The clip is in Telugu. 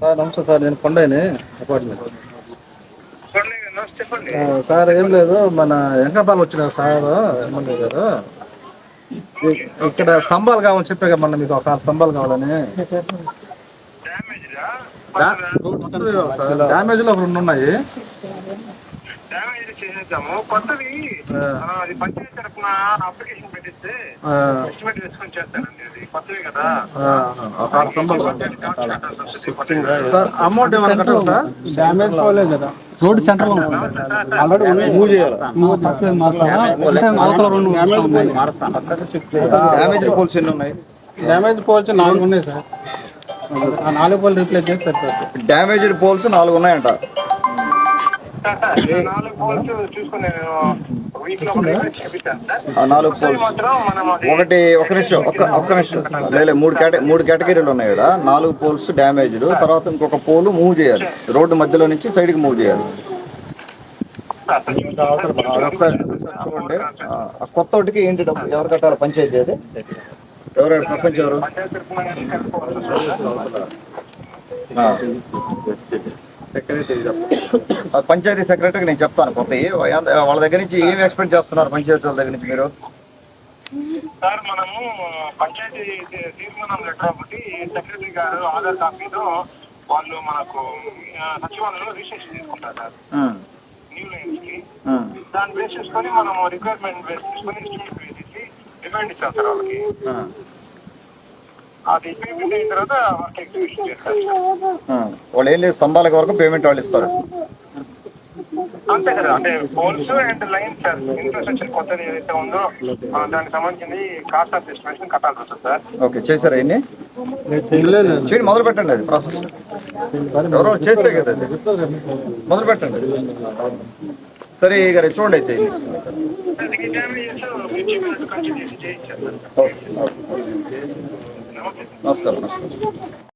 సార్ నమస్తే సార్ నేను కొండని అపార్ట్మెంట్. సార్ ఏం లేదు మన వెంకపాలు వచ్చినారు సార్ ఎమ్మెల్యే గారు. ఇక్కడ స్తంభాలు కావాలని చెప్పే కదా మొన్న మీకు ఒక ఆరు స్తంభాలు కావాలని. డ్యామేజ్లో రెండు ఉన్నాయి. ఆ. ఆ, అది పంచాయతీ తరఫున అప్లికేషన్ పెట్టిస్తే ఎస్టిమేట్ వేసుకొని చేస్తానండి అది కొత్తవి కదా అమౌంట్ ఏమైనా కట్టాలా డ్యామేజ్ పోలేదు కదా రోడ్ సెంటర్లో ఆల్రెడీ మూవ్ చేయాలి అవతల రెండు డ్యామేజ్ పోల్స్ ఎన్ని ఉన్నాయి డ్యామేజ్ పోల్స్ నాలుగు ఉన్నాయి సార్ ఆ నాలుగు పోల్ రీప్లేస్ చేసి డ్యామేజ్డ్ పోల్స్ నాలుగు ఉన్నాయంట నాలుగు పోల్స్ చూసుకుని వీక్లో ఒక నాలుగు ఒకటి ఒక నిమిషం ఒక్క ఒక్క నిమిషం. లేదు మూడు కేట మూడు కేటగిరీలు ఉన్నాయి కదా. నాలుగు పోల్స్ డ్యామేజ్డ్. తర్వాత ఇంకొక పోలు మూవ్ చేయాలి. రోడ్డు మధ్యలో నుంచి సైడ్కి మూవ్ చేయాలి. ఒకసారి చూడండి. కొత్త ఒకటికి ఏంటి డబ్బు? ఎవరు కట్టాలి పంచాయతీ అది? ఎవరు సర్పంచ్ ఎవరు? పంచాయతీ సెక్రటరీకి నేను చెప్తాను కొత్త వాళ్ళ దగ్గర నుంచి ఏమి ఎక్స్పెక్ట్ చేస్తున్నారు పంచాయతీ వాళ్ళ దగ్గర నుంచి మీరు? సార్ మనము పంచాయతీ తీర్మానం లెటర్ ఒకటి సెక్రటరీ గారు ఆధార్ కాపీతో వాళ్ళు మనకు సచివాలయంలో రిజిస్ట్రేషన్ తీసుకుంటారు సార్. న్యూ లైన్స్కి దాన్ని బేస్ చేసుకొని మనం రిక్వైర్మెంట్ బేస్ చేసుకొని ఎస్టిమేట్ వేసేసి రిమైండ్ ఇస్తాం సార్ వాళ్ళకి. అది పేమెంట్ అయిన తర్వాత వర్క్ ఎగ్జిక్యూషన్ చేస్తారు. వాళ్ళు ఏం లేదు స్తంభాలకు వరకు పేమెంట్ వాళ్ళు ఇస్తారు. అంతే కదా అంటే poles and lines sir infrastructure కొత్తది ఏదైతే ఉందో దానికి సంబంధించింది కాస్ట్ ఆఫ్ ఎస్టిమేషన్ కట్టాల్సి వస్తుంది సార్. ఓకే చేశారా చేయండి మొదలు పెట్టండి అది ప్రాసెస్ ఎవరో చేస్తే కదా అది. మొదలు పెట్టండి. సరే గారు చూడండి అయితే. నమస్కారం నమస్కారం